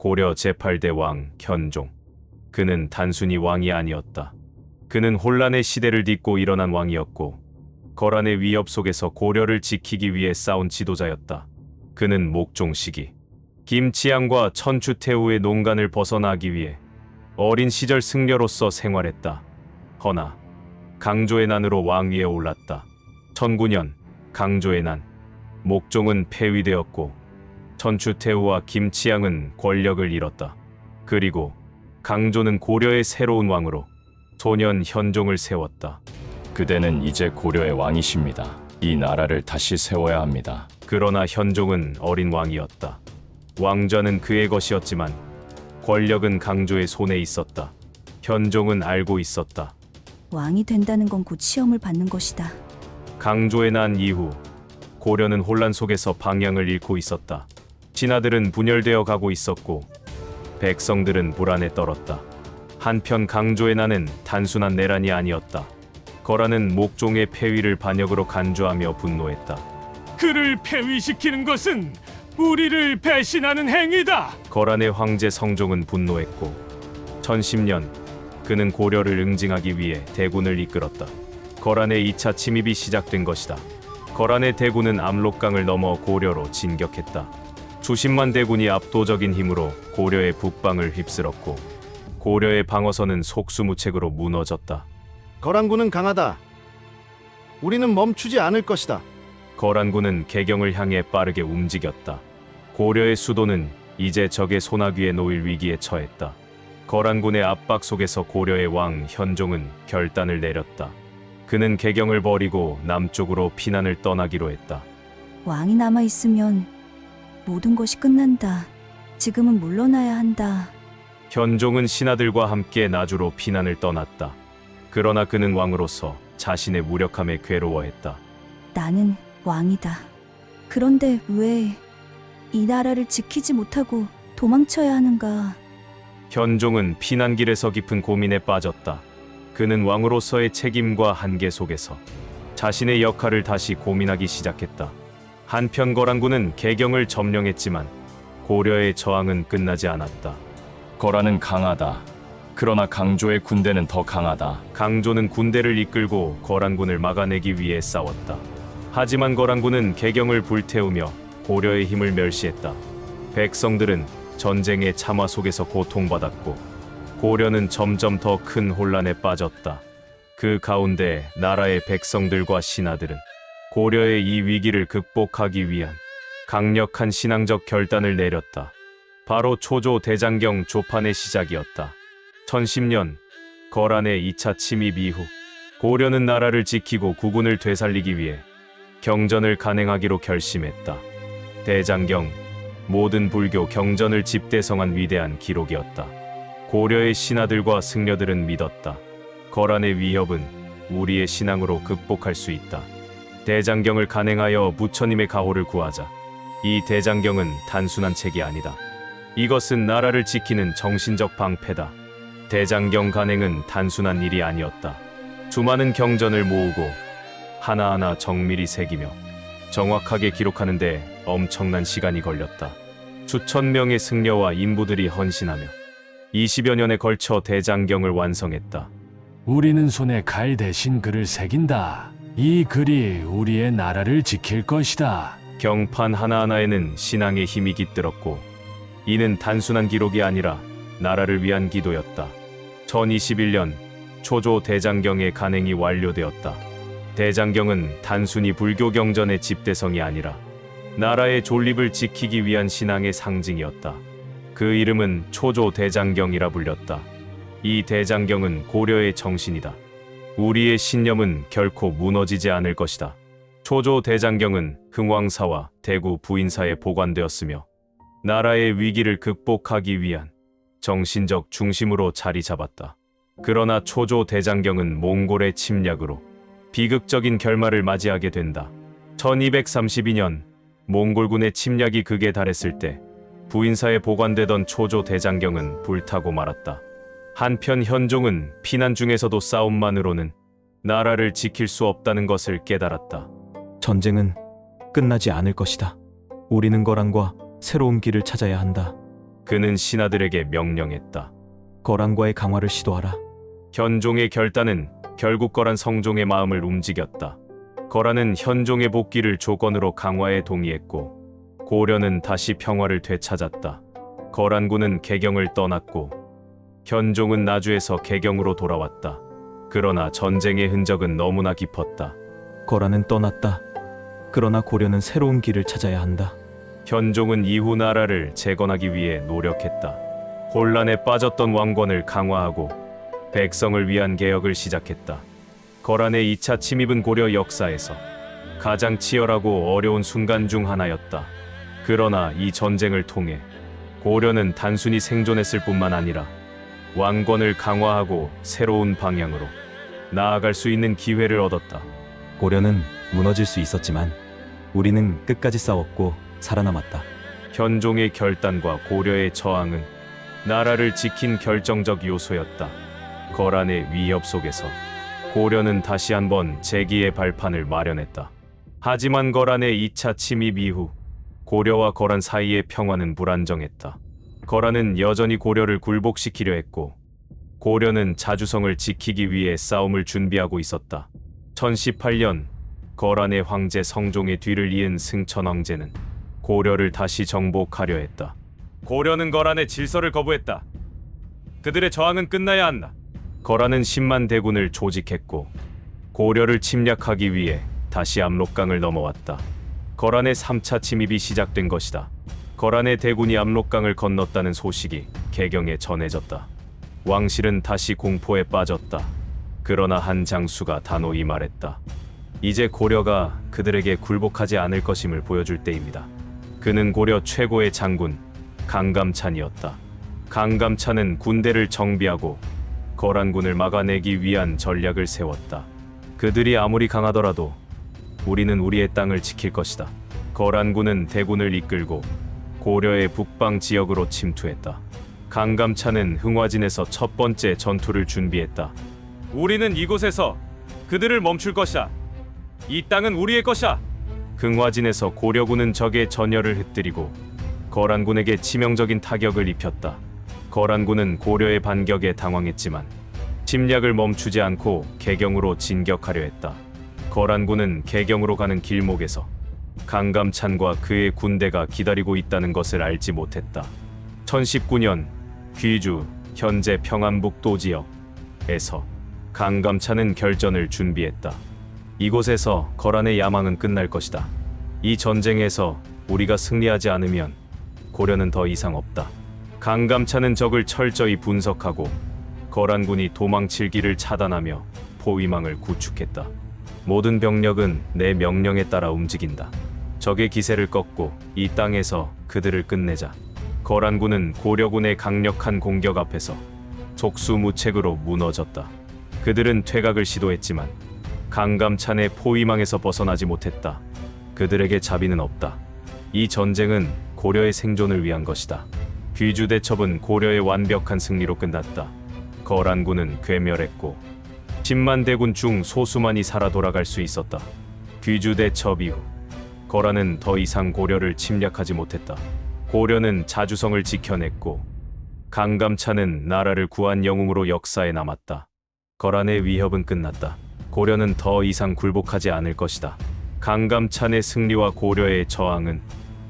고려 제8대 왕 현종. 그는 단순히 왕이 아니었다. 그는 혼란의 시대를 딛고 일어난 왕이었고 거란의 위협 속에서 고려를 지키기 위해 싸운 지도자였다. 그는 목종 시기 김치양과 천추태후의 농간을 벗어나기 위해 어린 시절 승려로서 생활했다. 허나 강조의 난으로 왕위에 올랐다. 1009년 강조의 난 목종은 폐위되었고 천추태후와 김치양은 권력을 잃었다. 그리고 강조는 고려의 새로운 왕으로 소년 현종을 세웠다. 그대는 이제 고려의 왕이십니다. 이 나라를 다시 세워야 합니다. 그러나 현종은 어린 왕이었다. 왕좌는 그의 것이었지만 권력은 강조의 손에 있었다. 현종은 알고 있었다. 왕이 된다는 건 곧 시험을 받는 것이다. 강조의 난 이후 고려는 혼란 속에서 방향을 잃고 있었다. 신하들은 분열되어 가고 있었고 백성들은 불안에 떨었다. 한편 강조의 난은 단순한 내란이 아니었다. 거란은 목종의 폐위를 반역으로 간주하며 분노했다. 그를 폐위시키는 것은 우리를 배신하는 행위다. 거란의 황제 성종은 분노했고 1010년 그는 고려를 응징하기 위해 대군을 이끌었다. 거란의 2차 침입이 시작된 것이다. 거란의 대군은 압록강을 넘어 고려로 진격했다. 수십만 대군이 압도적인 힘으로 고려의 북방을 휩쓸었고 고려의 방어선은 속수무책으로 무너졌다. 거란군은 강하다. 우리는 멈추지 않을 것이다. 거란군은 개경을 향해 빠르게 움직였다. 고려의 수도는 이제 적의 소나귀에 놓일 위기에 처했다. 거란군의 압박 속에서 고려의 왕 현종은 결단을 내렸다. 그는 개경을 버리고 남쪽으로 피난을 떠나기로 했다. 왕이 남아 있으면 모든 것이 끝난다. 지금은 물러나야 한다. 현종은 신하들과 함께 나주로 피난을 떠났다. 그러나 그는 왕으로서 자신의 무력함에 괴로워했다. 나는 왕이다. 그런데 왜 이 나라를 지키지 못하고 도망쳐야 하는가? 현종은 피난길에서 깊은 고민에 빠졌다. 그는 왕으로서의 책임과 한계 속에서 자신의 역할을 다시 고민하기 시작했다. 한편 거란군은 개경을 점령했지만 고려의 저항은 끝나지 않았다. 거란은 강하다. 그러나 강조의 군대는 더 강하다. 강조는 군대를 이끌고 거란군을 막아내기 위해 싸웠다. 하지만 거란군은 개경을 불태우며 고려의 힘을 멸시했다. 백성들은 전쟁의 참화 속에서 고통받았고 고려는 점점 더 큰 혼란에 빠졌다. 그 가운데 나라의 백성들과 신하들은 고려의 이 위기를 극복하기 위한 강력한 신앙적 결단을 내렸다. 바로 초조 대장경 조판의 시작이었다. 1010년 거란의 2차 침입 이후 고려는 나라를 지키고 국군을 되살리기 위해 경전을 간행하기로 결심했다. 대장경 모든 불교 경전을 집대성한 위대한 기록이었다. 고려의 신하들과 승려들은 믿었다. 거란의 위협은 우리의 신앙으로 극복할 수 있다. 대장경을 간행하여 부처님의 가호를 구하자. 이 대장경은 단순한 책이 아니다. 이것은 나라를 지키는 정신적 방패다. 대장경 간행은 단순한 일이 아니었다. 수많은 경전을 모으고 하나하나 정밀히 새기며 정확하게 기록하는데 엄청난 시간이 걸렸다. 수천 명의 승려와 인부들이 헌신하며 20여 년에 걸쳐 대장경을 완성했다. 우리는 손에 칼 대신 글을 새긴다. 이 글이 우리의 나라를 지킬 것이다. 경판 하나하나에는 신앙의 힘이 깃들었고 이는 단순한 기록이 아니라 나라를 위한 기도였다. 1021년 초조 대장경의 간행이 완료되었다. 대장경은 단순히 불교 경전의 집대성이 아니라 나라의 존립을 지키기 위한 신앙의 상징이었다. 그 이름은 초조 대장경이라 불렸다. 이 대장경은 고려의 정신이다. 우리의 신념은 결코 무너지지 않을 것이다. 초조 대장경은 흥왕사와 대구 부인사에 보관되었으며 나라의 위기를 극복하기 위한 정신적 중심으로 자리 잡았다. 그러나 초조 대장경은 몽골의 침략으로 비극적인 결말을 맞이하게 된다. 1232년 몽골군의 침략이 극에 달했을 때 부인사에 보관되던 초조 대장경은 불타고 말았다. 한편 현종은 피난 중에서도 싸움만으로는 나라를 지킬 수 없다는 것을 깨달았다. 전쟁은 끝나지 않을 것이다. 우리는 거란과 새로운 길을 찾아야 한다. 그는 신하들에게 명령했다. 거란과의 강화를 시도하라. 현종의 결단은 결국 거란 성종의 마음을 움직였다. 거란은 현종의 복귀를 조건으로 강화에 동의했고 고려는 다시 평화를 되찾았다. 거란군은 개경을 떠났고 현종은 나주에서 개경으로 돌아왔다. 그러나 전쟁의 흔적은 너무나 깊었다. 거란은 떠났다. 그러나 고려는 새로운 길을 찾아야 한다. 현종은 이후 나라를 재건하기 위해 노력했다. 혼란에 빠졌던 왕권을 강화하고 백성을 위한 개혁을 시작했다. 거란의 2차 침입은 고려 역사에서 가장 치열하고 어려운 순간 중 하나였다. 그러나 이 전쟁을 통해 고려는 단순히 생존했을 뿐만 아니라 왕권을 강화하고 새로운 방향으로 나아갈 수 있는 기회를 얻었다. 고려는 무너질 수 있었지만 우리는 끝까지 싸웠고 살아남았다. 현종의 결단과 고려의 저항은 나라를 지킨 결정적 요소였다. 거란의 위협 속에서 고려는 다시 한번 재기의 발판을 마련했다. 하지만 거란의 2차 침입 이후 고려와 거란 사이의 평화는 불안정했다. 거란은 여전히 고려를 굴복시키려 했고 고려는 자주성을 지키기 위해 싸움을 준비하고 있었다. 1018년 거란의 황제 성종의 뒤를 이은 승천 황제는 고려를 다시 정복하려 했다. 고려는 거란의 질서를 거부했다. 그들의 저항은 끝나야 한다. 거란은 10만 대군을 조직했고 고려를 침략하기 위해 다시 압록강을 넘어왔다. 거란의 3차 침입이 시작된 것이다. 거란의 대군이 압록강을 건넜다는 소식이 개경에 전해졌다. 왕실은 다시 공포에 빠졌다. 그러나 한 장수가 단호히 말했다. 이제 고려가 그들에게 굴복하지 않을 것임을 보여줄 때입니다. 그는 고려 최고의 장군 강감찬이었다. 강감찬은 군대를 정비하고 거란군을 막아내기 위한 전략을 세웠다. 그들이 아무리 강하더라도 우리는 우리의 땅을 지킬 것이다. 거란군은 대군을 이끌고 고려의 북방 지역으로 침투했다. 강감찬은 흥화진에서 첫 번째 전투를 준비했다. 우리는 이곳에서 그들을 멈출 것이다. 이 땅은 우리의 것이다. 흥화진에서 고려군은 적의 전열을 흩뜨리고 거란군에게 치명적인 타격을 입혔다. 거란군은 고려의 반격에 당황했지만 침략을 멈추지 않고 개경으로 진격하려 했다. 거란군은 개경으로 가는 길목에서 강감찬과 그의 군대가 기다리고 있다는 것을 알지 못했다. 1019년 귀주 현재 평안북도 지역에서 강감찬은 결전을 준비했다. 이곳에서 거란의 야망은 끝날 것이다. 이 전쟁에서 우리가 승리하지 않으면 고려는 더 이상 없다. 강감찬은 적을 철저히 분석하고 거란군이 도망칠 길을 차단하며 포위망을 구축했다. 모든 병력은 내 명령에 따라 움직인다. 적의 기세를 꺾고 이 땅에서 그들을 끝내자. 거란군은 고려군의 강력한 공격 앞에서 속수무책으로 무너졌다. 그들은 퇴각을 시도했지만 강감찬의 포위망에서 벗어나지 못했다. 그들에게 자비는 없다. 이 전쟁은 고려의 생존을 위한 것이다. 귀주 대첩은 고려의 완벽한 승리로 끝났다. 거란군은 괴멸했고 10만 대군 중 소수만이 살아 돌아갈 수 있었다. 귀주 대첩 이후 거란은 더 이상 고려를 침략하지 못했다. 고려는 자주성을 지켜냈고 강감찬은 나라를 구한 영웅으로 역사에 남았다. 거란의 위협은 끝났다. 고려는 더 이상 굴복하지 않을 것이다. 강감찬의 승리와 고려의 저항은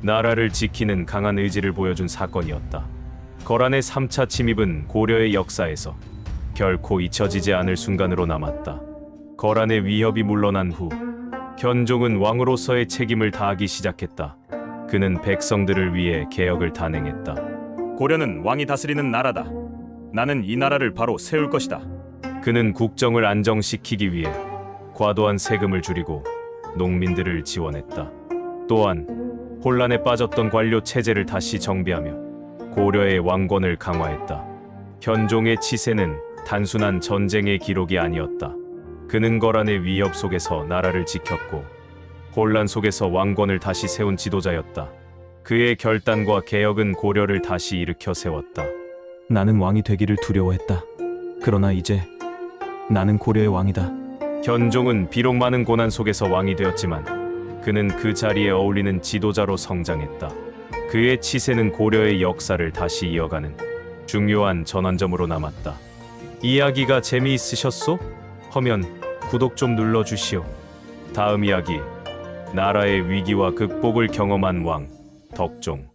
나라를 지키는 강한 의지를 보여준 사건이었다. 거란의 3차 침입은 고려의 역사에서 결코 잊혀지지 않을 순간으로 남았다. 거란의 위협이 물러난 후 현종은 왕으로서의 책임을 다하기 시작했다. 그는 백성들을 위해 개혁을 단행했다. 고려는 왕이 다스리는 나라다. 나는 이 나라를 바로 세울 것이다. 그는 국정을 안정시키기 위해 과도한 세금을 줄이고 농민들을 지원했다. 또한 혼란에 빠졌던 관료 체제를 다시 정비하며 고려의 왕권을 강화했다. 현종의 치세는 단순한 전쟁의 기록이 아니었다. 그는 거란의 위협 속에서 나라를 지켰고 혼란 속에서 왕권을 다시 세운 지도자였다. 그의 결단과 개혁은 고려를 다시 일으켜 세웠다. 나는 왕이 되기를 두려워했다. 그러나 이제 나는 고려의 왕이다. 현종은 비록 많은 고난 속에서 왕이 되었지만 그는 그 자리에 어울리는 지도자로 성장했다. 그의 치세는 고려의 역사를 다시 이어가는 중요한 전환점으로 남았다. 이야기가 재미있으셨소? 허면 구독 좀 눌러주시오. 다음 이야기 나라의 위기와 극복을 경험한 왕 덕종